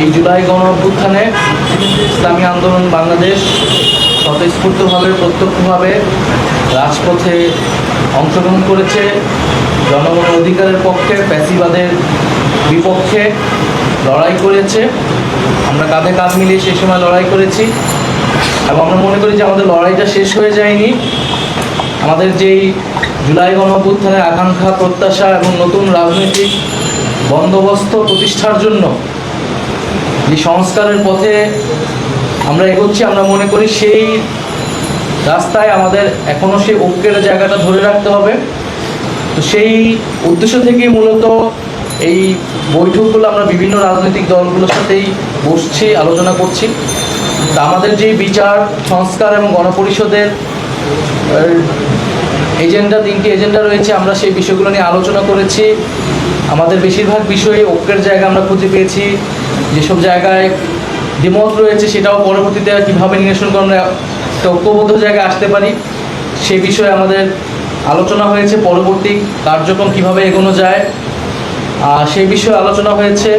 এই জুলাই গণ অভ্যুত্থানে ইসলামী আন্দোলন বাংলাদেশ স্বতঃস্ফূর্তভাবে, প্রত্যক্ষভাবে রাজপথে অংশগ্রহণ করেছে। জনগণের অধিকারের পক্ষে প্যাসিবাদের বিপক্ষে লড়াই করেছে। আমরা কাঁধে কাঁধ মিলিয়ে সেই সময় লড়াই করেছি। এবং আমরা মনে করি যে আমাদের লড়াইটা শেষ হয়ে যায়নি। আমাদের যেই জুলাই গণঅভ্যুত্থানের আকাঙ্ক্ষা, প্রত্যাশা এবং নতুন রাজনৈতিক বন্দোবস্ত প্রতিষ্ঠার জন্য যে সংস্কারের পথে আমরা এগোচ্ছি, আমরা মনে করি সেই রাস্তায় আমাদের এখনও সেই ঐক্যের জায়গাটা ধরে রাখতে হবে। তো সেই উদ্দেশ্য থেকেই মূলত এই বৈঠকগুলো, আমরা বিভিন্ন রাজনৈতিক দলগুলোর সাথেই বসছি, আলোচনা করছি। তা আমাদের যে বিচার, সংস্কার এবং গণপরিষদের এজেন্ডা, তিনটি এজেন্ডা রয়েছে, আমরা সেই বিষয়গুলো নিয়ে আলোচনা করেছি। আমাদের বেশিরভাগ বিষয়ে ঐক্যের জায়গা আমরা খুঁজে পেয়েছি। যেসব জায়গায় দ্বিমত রয়েছে, সেটাও পরবর্তীতে কীভাবে নিরসন করে আমরা একটা ঐক্যবদ্ধ জায়গায় আসতে পারি, সে বিষয়ে আমাদের আলোচনা হয়েছে। পরবর্তী কার্যক্রম কীভাবে এগোনো যায় আর সেই বিষয়ে আলোচনা হয়েছে।